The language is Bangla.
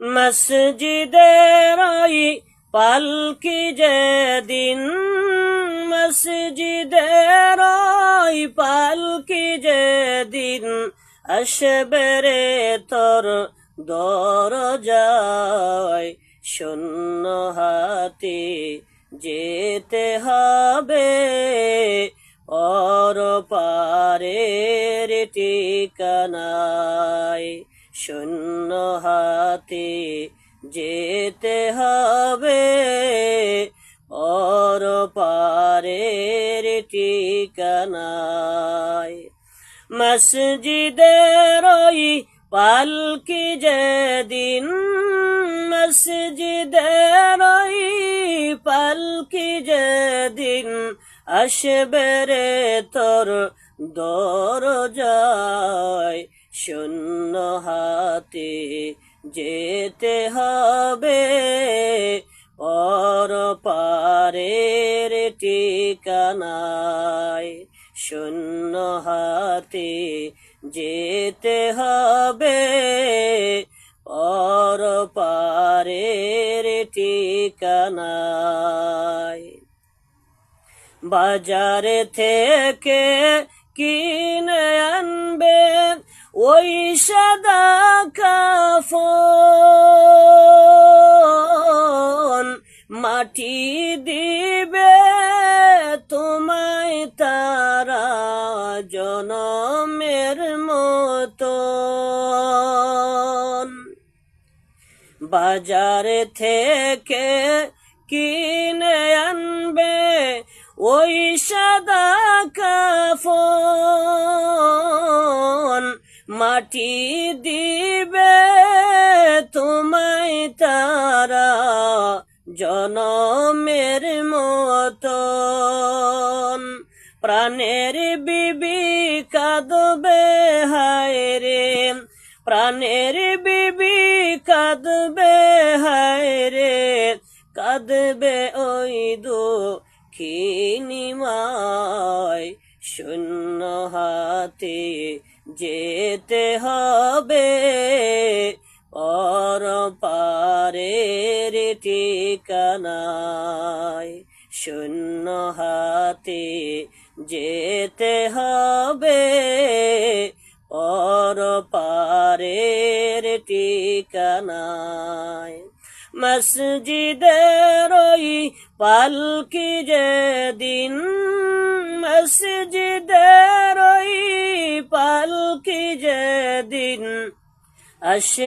মসজিদের ওই পালকি যেদিন মসজিদের ওই পালকি যেদিন আসবে রে তোর দরজায় শূন্য হাতে যেতে হবে। অর পারের ঠিকানায় শূন্য হাতে যেতে হবে। অর পারের ঠিকানায় মসজিদের ওই পালকি যেদিন, মসজিদের ওই পালকি যেদিন আসবে রে তোর দরজায় শূন্য হাতে যেতে হবে পর পারের ঠিকানায়। শূন্য হাতে যেতে হবে পর পারের ঠিকানায়। বাজারে থেকে কিনে আনবে ওই সাদা মাটি দিবে তোমায় তারা জনমের মতন। বাজার থেকে কিনে আনবে ওই সাদা কাফন। মাটি দিবে তোমায় তারা জনমের মতন, প্রাণের বিবি কাঁদবে, হায় রে। প্রাণের বিবি কাঁদবে, হায় রে। কাঁদবে ওই দুঃখিনীমায় শূন্য হাতে যেতে হবে। পর পারের ঠিকানায় শূন্য হাতে যেতে হবে। পর পারের ঠিকানায় মসজিদের ওই পালকি যেদিন, মসজিদের ওই পালকি যেদিন আসে